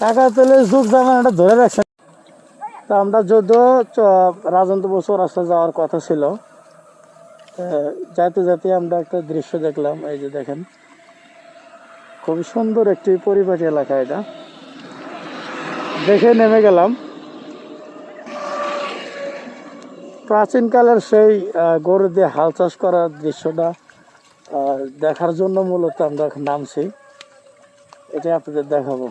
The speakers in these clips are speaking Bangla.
কাকা, তাহলে যুগ জামানাটা ধরে রাখছেন। তা আমরা যদিও রাজন্ত বছর রাস্তা যাওয়ার কথা ছিল। তা যাতে যাতে আমরা একটা দৃশ্য দেখলাম, এই যে দেখেন। খুবই সুন্দর একটি পরিপাটি এলাকা এটা। দেখে নেমে গেলাম। প্রাচীনকালের সেই গরু দিয়ে হাল চাষ করার দৃশ্যটা দেখার জন্য মূলত আমরা নামছি। এটা আপনাদের দেখাবো।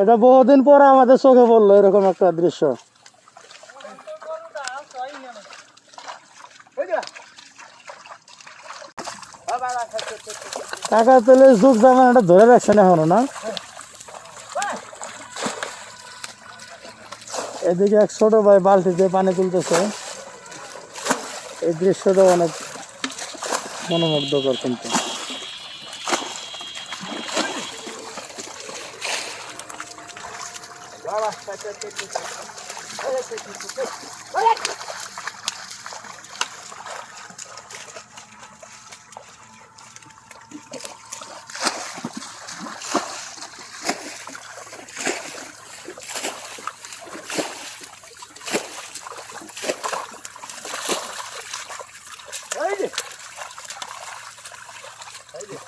এটা বহুদিন পরে আমাদের চোখে পড়ল এরকম একটা দৃশ্য। কাকা তাহলে যুগ জামানাটা ধরে রাখছেন এখনও না? এদিকে এক ছোট ভাই বালতিতে পানি তুলতেছে। এই দৃশ্যটা অনেক মনোমুগ্ধকর কিন্তু।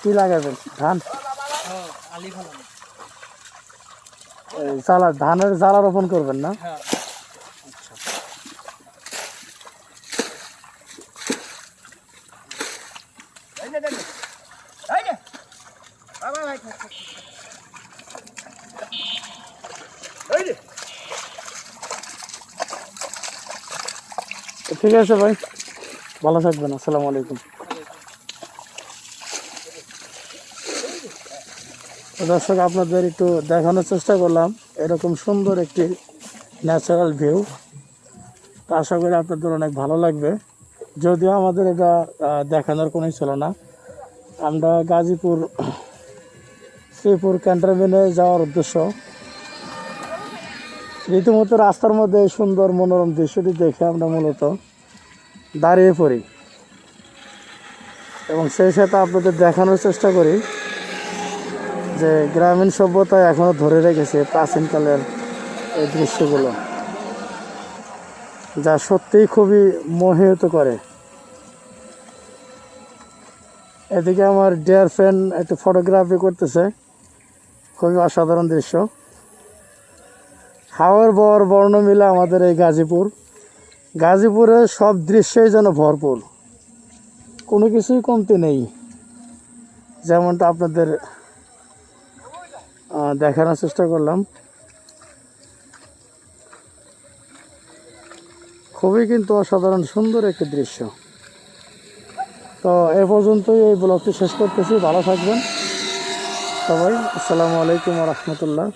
কি লাগাবেন ধান? চালা ধানের জ্বালা রোপণ করবেন না। ঠিক আছে ভাই। ভালো থাকবেন, আসসালামু আলাইকুম। দর্শক, আপনাদের একটু দেখানোর চেষ্টা করলাম, এরকম সুন্দর একটি ন্যাচারাল ভিউ তা আশা করি আপনাদের অনেক ভালো লাগবে। যদিও আমাদের এটা দেখানোর কোনোই ছিল না। আমরা গাজীপুর, শ্রীপুর ক্যান্টনমেন্টে যাওয়ার উদ্দেশ্য। রীতিমতো রাস্তার মধ্যে সুন্দর মনোরম দৃশ্যটি দেখে আমরা মূলত দাঁড়িয়ে পড়ি। এবং সেই সাথে আপনাদের দেখানোর চেষ্টা করি যে গ্রামীণ সভ্যতা এখনও ধরে রেখেছে প্রাচীনকালের এই দৃশ্যগুলো, যা সত্যিই খুবই মোহিত করে। এদিকে আমার ডিয়ার ফ্রেন্ড একটু ফটোগ্রাফি করতেছে, খুবই অসাধারণ দৃশ্য। হাওয়ার বর বর্ণ মিলে আমাদের এই গাজীপুর। গাজীপুরে সব দৃশ্যই যেন ভরপুর। কোনো কিছুই কমতি নেই। যেমনটা আপনাদের দেখানোর চেষ্টা করলাম। খুবই কিন্তু অসাধারণ, সুন্দর একটি দৃশ্য। তো এ পর্যন্তই এই ব্লগটি শেষ করতেছি। ভালো থাকবেন সবাই। আসসালামু আলাইকুম রহমতুল্লাহ।